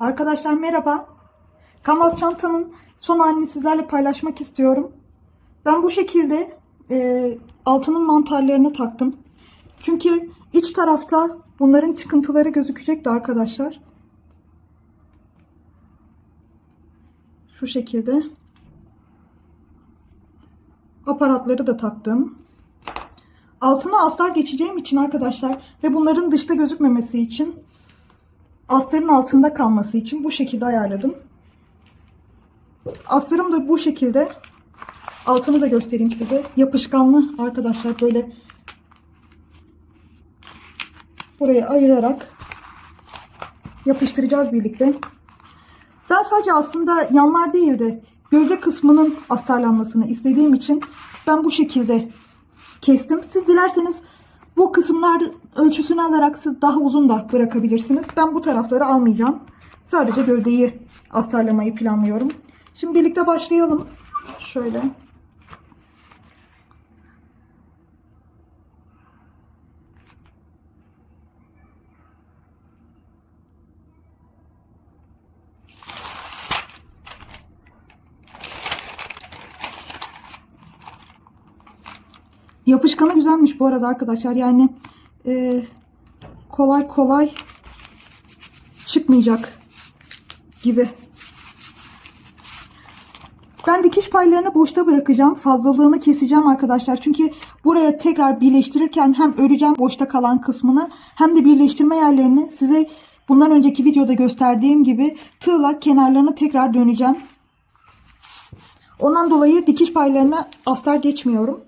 Arkadaşlar merhaba. Kanvas çantanın son halini sizlerle paylaşmak istiyorum. Ben bu şekilde e, altının mantarlarını taktım. Çünkü iç tarafta bunların çıkıntıları gözükecekti arkadaşlar. Şu şekilde. Aparatları da taktım. Altına astar geçeceğim için arkadaşlar ve bunların dışta gözükmemesi için astarın altında kalması için bu şekilde ayarladım. Astarım da bu şekilde. Altını da göstereyim size. Yapışkanlı arkadaşlar böyle buraya ayırarak yapıştıracağız birlikte. Ben sadece aslında yanlar değil de gövde kısmının astarlanmasını istediğim için ben bu şekilde kestim. Siz dilerseniz bu kısımlar ölçüsünü alarak siz daha uzun da bırakabilirsiniz. Ben bu tarafları almayacağım. Sadece gövdeyi astarlamayı planlıyorum. Şimdi birlikte başlayalım. Şöyle. Yapışkanı güzelmiş bu arada arkadaşlar. Yani e, kolay kolay çıkmayacak gibi. Ben dikiş paylarını boşta bırakacağım. Fazlalığını keseceğim arkadaşlar. Çünkü buraya tekrar birleştirirken hem öreceğim boşta kalan kısmını hem de birleştirme yerlerini size bundan önceki videoda gösterdiğim gibi tığla kenarlarını tekrar döneceğim. Ondan dolayı dikiş paylarına astar geçmiyorum.